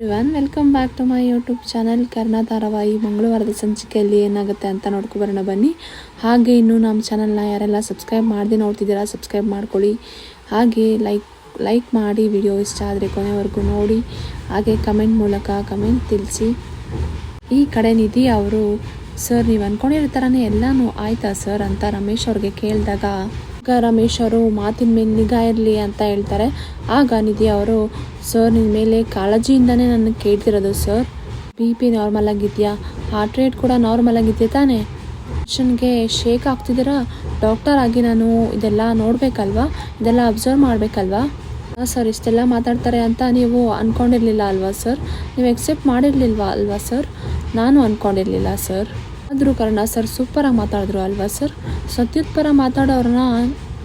One welcome back to my YouTube channel Karna ಧಾರಾವಾಹಿ ಮಂಗಳವಾರದ ಸಂಚಿಕೆಯಲ್ಲಿ ಏನಾಗುತ್ತೆ ಅಂತ ನೋಡ್ಕೊಬರೋಣ ಬನ್ನಿ. ಹಾಗೆ ಇನ್ನೂ ನಮ್ಮ ಚಾನಲ್ನ ಯಾರೆಲ್ಲ ಸಬ್ಸ್ಕ್ರೈಬ್ ಮಾಡಿದೆ ನೋಡ್ತಿದ್ದೀರಾ ಸಬ್ಸ್ಕ್ರೈಬ್ ಮಾಡ್ಕೊಳ್ಳಿ. ಹಾಗೆ ಲೈಕ್ ಲೈಕ್ ಮಾಡಿ ವಿಡಿಯೋ ಇಷ್ಟ ಆದರೆ ಕೊನೆವರೆಗೂ ನೋಡಿ. ಹಾಗೆ ಕಮೆಂಟ್ ಮೂಲಕ ಕಮೆಂಟ್ ತಿಳಿಸಿ. ಈ ಕಡೆ ನಿಧಿ ಅವರು ಸರ್ ನೀವು ಅಂದ್ಕೊಂಡಿರೋ ಥರನೇ ಎಲ್ಲನೂ ಆಯಿತಾ ಸರ್ ಅಂತ ರಮೇಶ್ ಅವ್ರಿಗೆ ಕೇಳಿದಾಗ ಆಗ ರಮೇಶ್ ಅವರು ಮಾತಿನ ಮೇಲೆ ನಿಗಾ ಇರಲಿ ಅಂತ ಹೇಳ್ತಾರೆ. ಆಗ ನಿಧಿ ಅವರು, ಸರ್ ನಿಮ್ಮ ಮೇಲೆ ಕಾಳಜಿಯಿಂದನೇ ನನ್ನ ಕೇಳ್ತಿರೋದು, ಸರ್. ಬಿ ಪಿ ನಾರ್ಮಲ್ ಆಗಿದೆಯಾ? ಹಾರ್ಟ್ ರೇಟ್ ಕೂಡ ನಾರ್ಮಲ್ ಆಗಿದೆಯಾ ತಾನೇ? ಟೆನ್ಷನ್ಗೆ ಶೇಕ್ ಆಗ್ತಿದ್ದೀರಾ? ಡಾಕ್ಟರ್ ಆಗಿ ನಾನು ಇದೆಲ್ಲ ನೋಡಬೇಕಲ್ವಾ? ಇದೆಲ್ಲ ಅಬ್ಸರ್ವ್ ಮಾಡಬೇಕಲ್ವಾ? ಹಾಂ, ಸರ್, ಇಷ್ಟೆಲ್ಲ ಮಾತಾಡ್ತಾರೆ ಅಂತ ನೀವು ಅಂದ್ಕೊಂಡಿರಲಿಲ್ಲ ಅಲ್ವಾ, ಸರ್? ನೀವು ಎಕ್ಸೆಪ್ಟ್ ಮಾಡಿರಲಿಲ್ವಾ ಅಲ್ವಾ, ಸರ್? ನಾನು ಅಂದ್ಕೊಂಡಿರಲಿಲ್ಲ ಸರ್. ಆದರೂ ಕಾರಣ ಸರ್ ಸೂಪರಾಗಿ ಮಾತಾಡಿದ್ರು ಅಲ್ವಾ ಸರ್? ಸತ್ಯುತ್ಪರ ಪರ ಮಾತಾಡೋರನ್ನ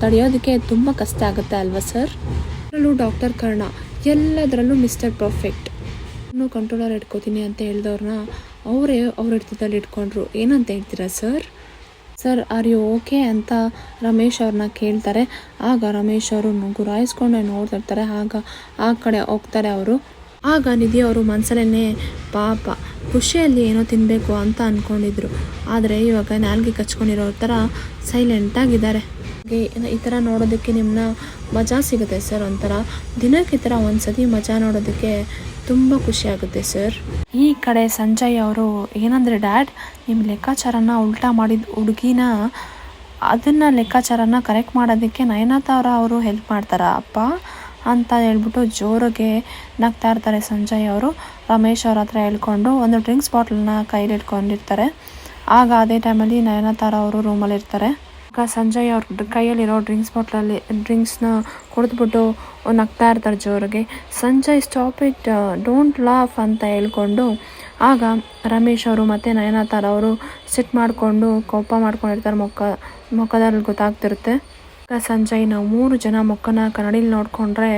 ತಡೆಯೋದಕ್ಕೆ ತುಂಬ ಕಷ್ಟ ಆಗುತ್ತೆ ಅಲ್ವಾ ಸರ್? ಅದರಲ್ಲೂ ಡಾಕ್ಟರ್ ಕರ್ಣ, ಎಲ್ಲದರಲ್ಲೂ ಮಿಸ್ಟರ್ ಪರ್ಫೆಕ್ಟ್. ನಾನು ಕಂಟ್ರೋಲರ್ ಇಟ್ಕೋತೀನಿ ಅಂತ ಹೇಳಿದವ್ರನ್ನ ಅವರೇ ಅವ್ರ ಹಿಡ್ತದಲ್ಲಿ ಇಟ್ಕೊಂಡ್ರು. ಏನಂತ ಹೇಳ್ತೀರಾ sir? Sir, are you okay ಅಂತ ರಮೇಶ್ ಅವ್ರನ್ನ ಕೇಳ್ತಾರೆ. ಆಗ ರಮೇಶ್ ಅವರು ನೋಡ್ತಾ ನೋಡ್ತಿರ್ತಾರೆ. ಆಗ ಆ ಕಡೆ ಹೋಗ್ತಾರೆ ಅವರು. ಆಗ ನಿಧಿ ಅವರು ಮನಸ್ಸಲ್ಲೇ ಪಾಪ, ಖುಷಿಯಲ್ಲಿ ಏನೋ ತಿನ್ನಬೇಕು ಅಂತ ಅಂದ್ಕೊಂಡಿದ್ರು ಆದರೆ ಇವಾಗ ನಾಲ್ಗೆ ಕಚ್ಕೊಂಡಿರೋ ಥರ ಸೈಲೆಂಟಾಗಿದ್ದಾರೆ ಈ ಥರ ನೋಡೋದಕ್ಕೆ ನಿಮ್ಮನ್ನ ಮಜಾ ಸಿಗುತ್ತೆ ಸರ್ ಒಂಥರ. ದಿನಕ್ಕೆ ಈ ಥರ ಒಂದು ಸತಿ ಮಜಾ ನೋಡೋದಕ್ಕೆ ತುಂಬ ಖುಷಿ ಆಗುತ್ತೆ ಸರ್. ಈ ಕಡೆ ಸಂಜಯ್ ಅವರು ಏನಂದರೆ, ಡ್ಯಾಡ್ ನಿಮ್ಮ ಲೆಕ್ಕಾಚಾರನ ಉಲ್ಟಾ ಮಾಡಿದ ಹುಡುಗಿನ, ಅದನ್ನು ಲೆಕ್ಕಾಚಾರನ ಕರೆಕ್ಟ್ ಮಾಡೋದಕ್ಕೆ ನಯನತಾರ ಅವರು ಹೆಲ್ಪ್ ಮಾಡ್ತಾರಾ ಅಪ್ಪ? ಅಂತ ಹೇಳ್ಬಿಟ್ಟು ಜೋರಿಗೆ ನಗ್ತಾ ಇರ್ತಾರೆ ಸಂಜಯ್ ಅವರು. ರಮೇಶ್ ಅವ್ರ ಹತ್ರ ಹೇಳ್ಕೊಂಡು ಒಂದು ಡ್ರಿಂಕ್ಸ್ ಬಾಟ್ಲನ್ನ ಕೈಲಿ ಇಟ್ಕೊಂಡಿರ್ತಾರೆ. ಆಗ ಅದೇ ಟೈಮಲ್ಲಿ ನಯನತಾರ ಅವರು ರೂಮಲ್ಲಿ ಇರ್ತಾರೆ. ಆಗ ಸಂಜಯ್ ಅವ್ರ ಕೈಯಲ್ಲಿರೋ ಡ್ರಿಂಕ್ಸ್ ಬಾಟ್ಲಲ್ಲಿ, ಡ್ರಿಂಕ್ಸ್ನ ಕುಡಿದ್ಬಿಟ್ಟು ನಗ್ತಾ ಇರ್ತಾರೆ ಜೋರಿಗೆ. Sanjay, stop it, don't laugh ಅಂತ ಹೇಳ್ಕೊಂಡು ಆಗ ರಮೇಶ್ ಅವರು ಮತ್ತು ನಯನತಾರ ಅವರು ಸಿಟ್ ಮಾಡಿಕೊಂಡು ಕೋಪ ಮಾಡ್ಕೊಂಡಿರ್ತಾರೆ. ಮುಖ ಮುಖದಲ್ಲಿ ಗೊತ್ತಾಗ್ತಿರುತ್ತೆ. ಆಗ ಸಂಜಯ್ ನಾವು ಮೂರು ಜನ ಮುಖನ ಕನ್ನಡಿಲಿ ನೋಡಿಕೊಂಡ್ರೆ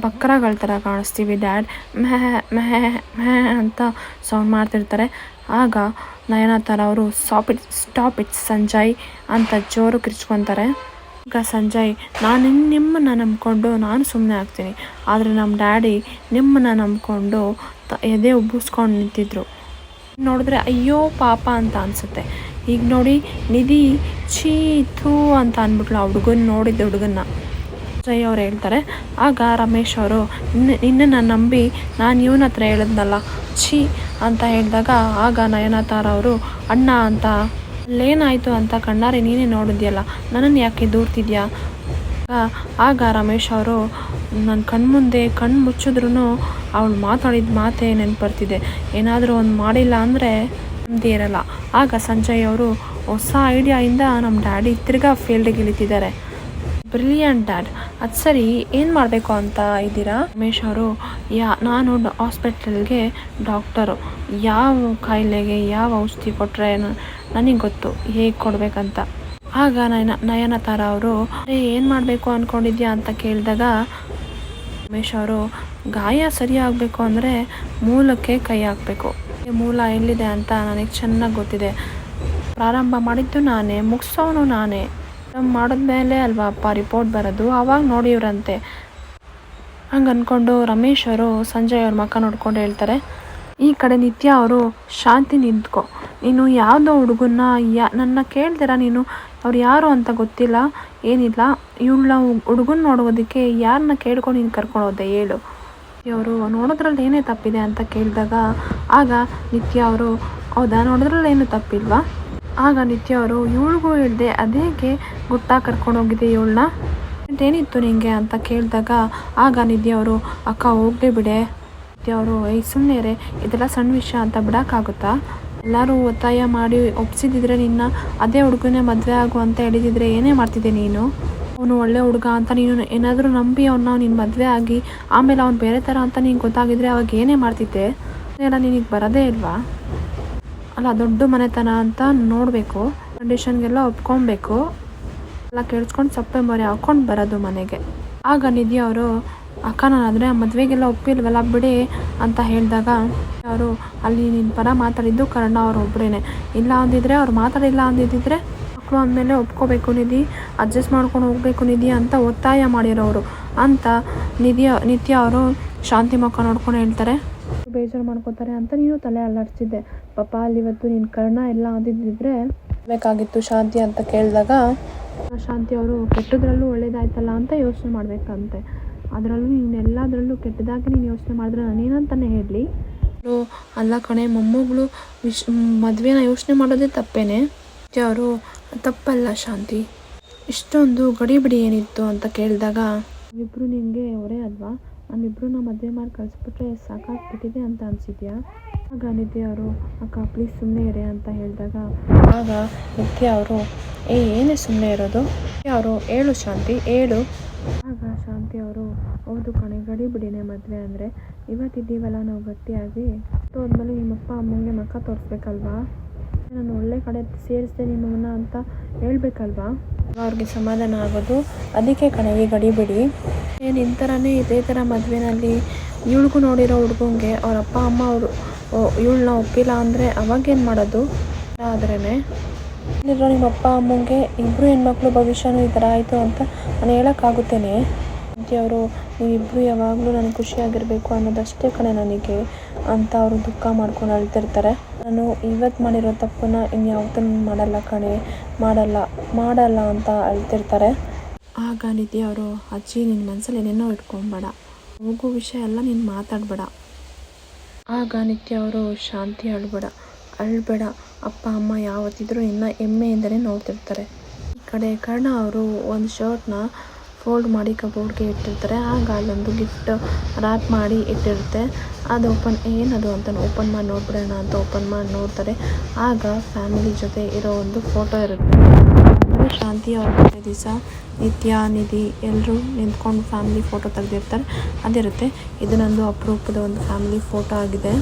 ಬಕ್ರಗಳ ಥರ ಕಾಣಿಸ್ತೀವಿ, ಡ್ಯಾಡ್. ಮೆಹ್ ಮೆಹ್ ಮೆಹ್ ಅಂತ ಸೌಂಡ್ ಮಾಡ್ತಿರ್ತಾರೆ. ಆಗ ನಯನತಾರ ಅವರು stop it stop it Sanjay ಅಂತ ಜೋರು ಕಿರ್ಚ್ಕೊತಾರೆ. ಈಗ ಸಂಜಯ್, ನಾನು ನಿಮ್ಮನ್ನು ನಂಬ್ಕೊಂಡು ನಾನು ಸುಮ್ಮನೆ ಆಗ್ತೀನಿ. ಆದರೆ ನಮ್ಮ ಡ್ಯಾಡಿ ನಿಮ್ಮನ್ನು ನಂಬ್ಕೊಂಡು ಎದೆ ಉಬ್ಬಿಸ್ಕೊಂಡು ನಿಂತಿದ್ರು. ನೋಡಿದ್ರೆ, ಅಯ್ಯೋ, ಪಾಪ ಅಂತ ಅನಿಸುತ್ತೆ. ಈಗ ನೋಡಿ, ನಿಧಿ ಛೀ ಅಂತ ಅಂದ್ಬಿಟ್ಲು ಆ ಹುಡುಗನ, ನೋಡಿದ್ದ ಹುಡುಗನ್ನ. ಜಯ್ ಅವ್ರು ಹೇಳ್ತಾರೆ, ಆಗ ರಮೇಶ್ ಅವರು, ನಿನ್ನ, ನಿನ್ನನ್ನು ನಂಬಿ ನಾನು ಇವನ ಹತ್ರ ಹೇಳಿದ್ನಲ್ಲ, ಛೀ ಅಂತ ಹೇಳಿದಾಗ, ಆಗ ನಯನತಾರ ಅವರು, ಅಣ್ಣ ಅಂತ, ಅಲ್ಲೇನಾಯಿತು ಅಂತ ಕಣ್ಣಾರೆ ನೀನೇ ನೋಡಿದ್ಯಲ್ಲ ನನ್ನನ್ನು ಯಾಕೆ ದೂರ್ತಿದ್ಯಾ ಆಗ- ಆಗ ರಮೇಶ್ ಅವರು ನನ್ನ ಕಣ್ಮುಂದೆ ಕಣ್ಣು ಮುಚ್ಚಿದ್ರೂ ಅವಳು ಮಾತಾಡಿದ ಮಾತೇ ನೆನಪು ಬರ್ತಿದೆ ಏನಾದರೂ ಒಂದು ಮಾಡಿಲ್ಲ ಅಂದರೆ ನೆಮ್ಮದಿ ಇರಲ್ಲ. ಆಗ ಸಂಜಯ್ ಅವರು, ಹೊಸ ಐಡಿಯಾಯಿಂದ ನಮ್ಮ ಡ್ಯಾಡಿ ತಿರ್ಗಾ ಫೀಲ್ಡಿಗೆ ಇಳಿತಿದ್ದಾರೆ. ಬ್ರಿಲಿಯಂಟ್ ಡ್ಯಾಡ್ ಅದು ಸರಿ, ಏನು ಮಾಡಬೇಕು ಅಂತ ಇದ್ದೀರಾ? ರಮೇಶ್ ಅವರು, ಯಾ, ನಾನು ಹಾಸ್ಪಿಟಲ್ಗೆ ಡಾಕ್ಟರು ಯಾವ ಕಾಯಿಲೆಗೆ ಯಾವ ಔಷಧಿ ಕೊಟ್ಟರೆ ನನಗೆ ಗೊತ್ತು, ಹೇಗೆ ಕೊಡಬೇಕಂತ. ಆಗ ನಯನ, ನಯನತಾರ ಅವರು ಏನು ಮಾಡಬೇಕು ಅಂದ್ಕೊಂಡಿದ್ಯಾ ಅಂತ ಕೇಳಿದಾಗ, ರಮೇಶ್ ಅವರು, ಗಾಯ ಸರಿ ಆಗಬೇಕು ಅಂದರೆ ಮೂಲಕ್ಕೆ ಕೈ ಹಾಕಬೇಕು. ಮೂಲ ಎಲ್ಲಿದೆ ಅಂತ ನನಗೆ ಚೆನ್ನಾಗಿ ಗೊತ್ತಿದೆ. ಪ್ರಾರಂಭ ಮಾಡಿದ್ದು ನಾನೇ, ಮುಗಿಸೋನು ನಾನೇ. ಮಾಡಿದ್ಮೇಲೆ ಅಲ್ವಾ ಅಪ್ಪ ರಿಪೋರ್ಟ್ ಬರೋದು? ಆವಾಗ ನೋಡಿವ್ರಂತೆ. ಹಂಗೆ ಅಂದ್ಕೊಂಡು ರಮೇಶ್ ಅವರು, ಸಂಜಯ್ ಅವ್ರ ಮಕ್ಕ ನೋಡ್ಕೊಂಡು ಹೇಳ್ತಾರೆ, ಈ ಕಡೆ ನಿತ್ಯ ಅವರು ಶಾಂತಿ ನಿಂತ್ಕೊ. ನೀನು ಯಾವುದೋ ಹುಡುಗನ್ನ ಯಾ, ನನ್ನ ಕೇಳ್ದಿರ ನೀನು? ಅವ್ರು ಯಾರು ಅಂತ ಗೊತ್ತಿಲ್ಲ, ಏನಿಲ್ಲ. ಇವಳ ಹುಡುಗನ ನೋಡೋದಕ್ಕೆ ಯಾರನ್ನ ಕೇಳ್ಕೊಂಡು ನೀನು ಕರ್ಕೊಂಡು ಹೋದೆ? ಹೇಳು. ಅವರು ನೋಡೋದ್ರಲ್ಲಿ ಏನೇ ತಪ್ಪಿದೆ ಅಂತ ಕೇಳಿದಾಗ, ಆಗ ನಿತ್ಯ ಅವರು, ಹೌದಾ, ನೋಡೋದ್ರಲ್ಲಿ ಏನು ತಪ್ಪಿಲ್ವಾ? ಆಗ ನಿತ್ಯ ಅವರು, ಇವಳಿಗೂ ಹೇಳಿದೆ ಅದೇಗೆ ಗುಟ್ಟ ಕರ್ಕೊಂಡು ಹೋಗಿದೆ ಇವಳನ್ನ? ಏನಿತ್ತು ನಿಂಗೆ? ಅಂತ ಕೇಳಿದಾಗ, ಆಗ ನಿಧಿ ಅವರು, ಅಕ್ಕ, ಹೋಗಲೇ ಬಿಡೆ. ನಿತ್ಯ ಅವರು, ಏಯ್ ಸುಮ್ಮನೆ ಇದೆಲ್ಲ ಸಣ್ಣ ವಿಷಯ ಅಂತ ಬಿಡೋಕ್ಕಾಗುತ್ತಾ? ಎಲ್ಲರೂ ಒತ್ತಾಯ ಮಾಡಿ ಒಪ್ಸಿದಿದ್ರೆ ನಿನ್ನ, ಅದೇ ಹುಡುಗನೇ ಮದುವೆ ಆಗು ಅಂತ ಹೇಳಿದಿದ್ರೆ ಏನೇ ಮಾಡ್ತಿದ್ದೆ ನೀನು? ಅವನು ಒಳ್ಳೆ ಹುಡುಗ ಅಂತ ನೀನು ಏನಾದರೂ ನಂಬಿ ಅವನ್ನ ನಿನ್ನ ಮದುವೆ ಆಗಿ, ಆಮೇಲೆ ಅವ್ನು ಬೇರೆ ಥರ ಅಂತ ನೀನು ಗೊತ್ತಾಗಿದ್ರೆ ಅವಾಗ ಏನೇ ಮಾಡ್ತಿದ್ದೆ? ಎಲ್ಲ ನಿನಗೆ ಬರೋದೇ ಇಲ್ವಾ? ಅಲ್ಲ, ದೊಡ್ಡ ಮನೆತನ ಅಂತ ನೋಡಬೇಕು ಕಂಡೀಷನ್ಗೆಲ್ಲ ಒಪ್ಕೊಬೇಕು. ಎಲ್ಲ ಕೇಳಿಸ್ಕೊಂಡು ಸಪ್ಪೆ ಮೊರೆ ಹಾಕ್ಕೊಂಡು ಬರೋದು ಮನೆಗೆ. ಆಗ ಅವರು ಅಕ್ಕ ನಾನು ಆದರೆ ಮದುವೆಗೆಲ್ಲ ಒಪ್ಪಿಲ್ವಲ್ಲ ಬಿಡಿ ಅಂತ ಹೇಳಿದಾಗ ಅವರು ಅಲ್ಲಿ ನಿನ್ನ ಪರ ಮಾತಾಡಿದ್ದು ಕರ್ಣ ಅವ್ರು ಒಬ್ಬರೇನೆ ಇಲ್ಲ ಅಂದಿದ್ರೆ, ಅವ್ರು ಮಾತಾಡಿಲ್ಲ ಅಂದಿದ್ದಿದ್ರೆ ಮಕ್ಕಳು ಅಂದಮೇಲೆ ಒಪ್ಕೋಬೇಕು ನಿಧಿ ಅಡ್ಜಸ್ಟ್ ಮಾಡ್ಕೊಂಡು ಹೋಗಬೇಕು ನಿಧಿ ಅಂತ ಒತ್ತಾಯ ಮಾಡಿರೋರು. ಅಂತ ನಿಧಿಯ, ನಿತ್ಯ ಅವರು ಶಾಂತಿ ಮುಖ ನೋಡ್ಕೊಂಡು ಹೇಳ್ತಾರೆ. ಬೇಜಾರು ಮಾಡ್ಕೋತಾರೆ ಅಂತ ನೀನು ತಲೆ ಅಲ್ಲಾಡ್ಸಿದ್ದೆ. ಪಾಪ ಅಲ್ಲಿ ಇವತ್ತು ನಿನ್ನ ಕರ್ಣ ಎಲ್ಲ ಅಂದಿದ್ದಿದ್ರೆ ಬೇಕಾಗಿತ್ತು ಶಾಂತಿ ಅಂತ ಕೇಳಿದಾಗ ಶಾಂತಿ ಅವರು ಕೆಟ್ಟದ್ರಲ್ಲೂ ಒಳ್ಳೇದಾಯ್ತಲ್ಲ ಅಂತ ಯೋಚನೆ ಮಾಡಬೇಕಂತೆ. ಅದರಲ್ಲೂ ನೀನು ಎಲ್ಲದರಲ್ಲೂ ಕೆಟ್ಟದಾಗಿ ನೀನು ಯೋಚನೆ ಮಾಡಿದ್ರೆ ನಾನೇನಂತಾನೆ ಹೇಳಲಿ ಅಲ್ಲ ಕಣೆ, ಮೊಮ್ಮಗಳು ವಿಶ್, ಮದುವೆನ ಯೋಚನೆ ಮಾಡೋದೇ ತಪ್ಪೇನೆ. ಅವರು ತಪ್ಪಲ್ಲ ಶಾಂತಿ. ಇಷ್ಟೊಂದು ಗಡಿಬಿಡಿ ಏನಿತ್ತು ಅಂತ ಕೇಳಿದಾಗ ಇಬ್ಬರು ನಿನಗೆ ಹೊರೆ ಅಲ್ವಾ? ನಮ್ಮಿಬ್ಬರನ್ನ ಮದುವೆ ಮಾಡಿ ಕಳಿಸ್ಬಿಟ್ರೆ ಸಾಕಾಗ್ಬಿಟ್ಟಿದೆ ಅಂತ ಅನಿಸಿದ್ಯಾ? ಆಗ ನಿಧಿ ಅವರು, ಅಕ್ಕ ಪ್ಲೀಸ್ ಸುಮ್ಮನೆ ಇರೆ ಅಂತ ಹೇಳಿದಾಗ, ಆಗ ನಿತ್ಯ ಅವರು, ಏ, ಏನೇ ಸುಮ್ಮನೆ ಇರೋದು? ಅವರು, ಹೇಳು ಶಾಂತಿ, ಹೇಳು. ಆಗ ಶಾಂತಿ ಅವರು, ಹೌದು ಕಣೆ ಗಡಿ ಬಿಡಿನೇ ಮದುವೆ ಅಂದರೆ ಇವತ್ತಿದ್ದೀವಲ್ಲ ನಾವು ಗಟ್ಟಿಯಾಗಿ? ಹೋದ್ಮೇಲೆ ನಿಮ್ಮಪ್ಪ ಅಮ್ಮಂಗೆ ಮಕ್ಕ ತೋರಿಸ್ಬೇಕಲ್ವಾ? ನಾನು ಒಳ್ಳೆ ಕಡೆ ಸೇರಿಸಿದೆ ನಿಮ್ಮನ್ನ ಅಂತ ಹೇಳ್ಬೇಕಲ್ವಾ? ಅವ್ರಿಗೆ ಸಮಾಧಾನ ಆಗೋದು. ಅದಕ್ಕೆ ಕಣೆ ಈ ಗಡಿಬಿಡಿ ಏನು ಈ ಥರನೇ ಇದೇ ಥರ ಮದುವೆನಲ್ಲಿ ಇವಳಿಗೂ ನೋಡಿರೋ ಹುಡುಗಂಗೆ ಅವ್ರ ಅಪ್ಪ, ಅಮ್ಮ ಅವರು ಇವಳನ್ನ ಒಪ್ಪಿಲ್ಲ ಅಂದರೆ ಅವಾಗೇನು ಮಾಡೋದು? ಆದ್ರೇ ಇಲ್ಲಿರೋ ನಿಮ್ಮ ಅಪ್ಪ, ಅಮ್ಮಂಗೆ ಇಬ್ಬರು ಹೆಣ್ಮಕ್ಳು ಭವಿಷ್ಯನೂ ಈ ಥರ ಆಯಿತು ಅಂತ ನಾನು ಹೇಳೋಕ್ಕಾಗುತ್ತೇನೆ. ಅವರು ನೀವಿಬ್ಬರು ಯಾವಾಗಲೂ ನನಗೆ ಖುಷಿಯಾಗಿರಬೇಕು ಅನ್ನೋದಷ್ಟೇ ಕಣೆ ನನಗೆ ಅಂತ ಅವರು ದುಃಖ ಮಾಡ್ಕೊಂಡು ಅಳ್ತಿರ್ತಾರೆ. ನಾನು ಇವತ್ತು ಮಾಡಿರೋ ತಪ್ಪನ್ನ ಇನ್ಯಾವತ್ತೂ ಮಾಡಲ್ಲ ಕಣೆ. ಮಾಡಲ್ಲ ಮಾಡಲ್ಲ ಅಂತ ಅಳ್ತಿರ್ತಾರೆ ಆಗ ನಿಧಿ ಅವರು, ಅಜ್ಜಿ ನಿನ್ನ ಮನಸ್ಸಲ್ಲಿ ಏನೇನೋ ಇಟ್ಕೊಂಬೇಡ ಹೋಗೋ ವಿಷಯ ಎಲ್ಲ ನೀನು ಮಾತಾಡಬೇಡ. ಆಗ ನಿತ್ಯ ಅವರು ಶಾಂತಿ ಅಳ್ಬೇಡ ಅಳ್ಬೇಡ. ಅಪ್ಪ, ಅಮ್ಮ ಯಾವತ್ತಿದ್ರೂ ಇನ್ನು ಹೆಮ್ಮೆಯಿಂದಲೇ ನೋಡ್ತಿರ್ತಾರೆ. ಈ ಕಡೆ ಕರ್ಣ ಅವರು ಒಂದು ಶರ್ಟ್ನ ಫೋಲ್ಡ್ ಮಾಡಿ ಕಬೋರ್ಡ್ಗೆ ಇಟ್ಟಿರ್ತಾರೆ. ಆಗ ಅಲ್ಲೊಂದು ಗಿಫ್ಟ್ ರ್ಯಾಪ್ ಮಾಡಿ ಇಟ್ಟಿರುತ್ತೆ. ಅದು ಓಪನ್ ಏನದು ಅಂತ ಓಪನ್ ಮಾಡಿ ನೋಡ್ಬಿಡೋಣ ಅಂತ ಓಪನ್ ಮಾಡಿ ನೋಡ್ತಾರೆ. ಆಗ ಫ್ಯಾಮಿಲಿ ಜೊತೆ ಇರೋ ಒಂದು ಫೋಟೋ ಇರುತ್ತೆ. ಶಾಂತಿ ಅವ್ರ ದಿವಸ ನಿತ್ಯ, ನಿಧಿ ಎಲ್ಲರೂ ನಿಂತ್ಕೊಂಡು ಫ್ಯಾಮಿಲಿ ಫೋಟೋ ತೆಗೆದಿರ್ತಾರೆ. ಅದಿರುತ್ತೆ. ಇದು ನಂದು ಅಪರೂಪದ ಒಂದು ಫ್ಯಾಮಿಲಿ ಫೋಟೋ ಆಗಿದೆ.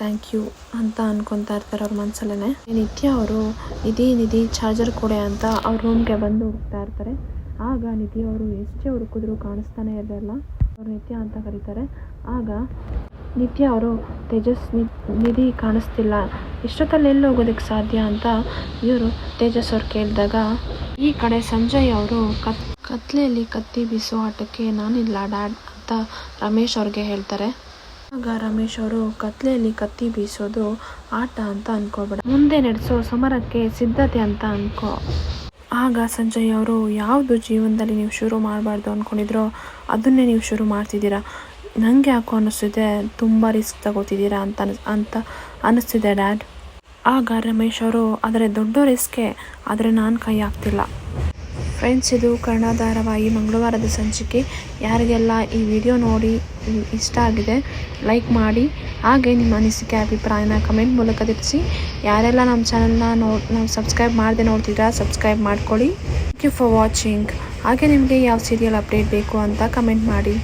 ಥ್ಯಾಂಕ್ ಯು ಅಂತ ಅನ್ಕೊತಾ ಇರ್ತಾರೆ ಅವ್ರ ಮನಸ್ಸಲ್ಲೇ ನಿತ್ಯ ಅವರು, ನಿಧಿ ನಿಧಿ ಚಾರ್ಜರ್ ಕೊಡೆ ಅಂತ ಅವ್ರ ರೂಮ್ಗೆ ಬಂದು ಹೋಗ್ತಾ ಇರ್ತಾರೆ. ಆಗ ನಿಧಿ ಅವರು ಎಷ್ಟೇ ಹುಡುಕಿದ್ರು ಕಾಣಿಸ್ತಾನೆ ಇರಲಿಲ್ಲ. ಅವರು ನಿತ್ಯ ಅಂತ ಕರೀತಾರೆ. ಆಗ ನಿತ್ಯ ಅವರು ತೇಜಸ್ವಿ ನಿಧಿ ಕಾಣಿಸ್ತಿಲ್ಲ. ಇಷ್ಟೊತ್ತಲ್ಲಿ ಎಲ್ಲಿ ಹೋಗೋದಕ್ಕೆ ಸಾಧ್ಯ ಅಂತ ಇವರು ತೇಜಸ್ ಅವ್ರು ಕೇಳಿದಾಗ, ಈ ಕಡೆ ಸಂಜಯ್ ಅವರು ಕತ್, ಕತ್ಲೆಯಲ್ಲಿ ಕತ್ತಿ ಬೀಸೋ ಆಟಕ್ಕೆ ನಾನಿಲ್ಲ ಡ್ಯಾಡ್ ಅಂತ ರಮೇಶ್ ಅವ್ರಿಗೆ ಹೇಳ್ತಾರೆ. ಆಗ ರಮೇಶ್ ಅವರು ಕತ್ಲೆಯಲ್ಲಿ ಕತ್ತಿ ಬೀಸೋದು ಆಟ ಅಂತ ಅನ್ಕೋಬೇಡ. ಮುಂದೆ ನಡೆಸೋ ಸಮರಕ್ಕೆ ಸಿದ್ಧತೆ ಅಂತ ಅನ್ಕೋ ಆಗ ಸಂಜಯ್ ಅವರು, ಯಾವುದು ಜೀವನದಲ್ಲಿ ನೀವು ಶುರು ಮಾಡಬಾರ್ದು ಅಂದ್ಕೊಂಡಿದ್ರೋ ಅದನ್ನೇ ನೀವು ಶುರು ಮಾಡ್ತಿದ್ದೀರಾ? ನನಗೆ ಯಾಕೋ ಅನ್ನಿಸ್ತಿದೆ ತುಂಬ ರಿಸ್ಕ್ ತಗೋತಿದ್ದೀರಾ ಅಂತ ಅಂತ ಅನ್ನಿಸ್ತಿದೆ ಡ್ಯಾಡ್. ಆಗ ರಮೇಶ್ ಅವರು, ಆದರೆ ದೊಡ್ಡ ರಿಸ್ಕೇ ಆದರೆ ನಾನು ಕೈ ಹಾಕ್ತಿಲ್ಲ. ಫ್ರೆಂಡ್ಸ್, ಇದು ಕನ್ನಡ ಧಾರಾವಾಹಿ ಮಂಗಳವಾರದ ಸಂಚಿಕೆ. ಯಾರಿಗೆಲ್ಲ ಈ ವಿಡಿಯೋ ನೋಡಿ ಇಷ್ಟ ಆಗಿದೆ, ಲೈಕ್ ಮಾಡಿ. ಹಾಗೆ ನಿಮ್ಮ ಅನಿಸಿಕೆ, ಅಭಿಪ್ರಾಯನ ಕಮೆಂಟ್ ಮೂಲಕ ತಿಳಿಸಿ. ಯಾರೆಲ್ಲ ನಮ್ಮ ಚಾನಲ್ನ ನೋ ನಾವು ಸಬ್ಸ್ಕ್ರೈಬ್ ಮಾಡದೆ ನೋಡ್ತಿದ್ದೀರಾ ಸಬ್ಸ್ಕ್ರೈಬ್ ಮಾಡ್ಕೊಳ್ಳಿ. ಥ್ಯಾಂಕ್ ಯು ಫಾರ್ ವಾಚಿಂಗ್ ಹಾಗೆ ನಿಮಗೆ ಯಾವ ಸೀರಿಯಲ್ ಅಪ್ಡೇಟ್ ಬೇಕು ಅಂತ ಕಮೆಂಟ್ ಮಾಡಿ.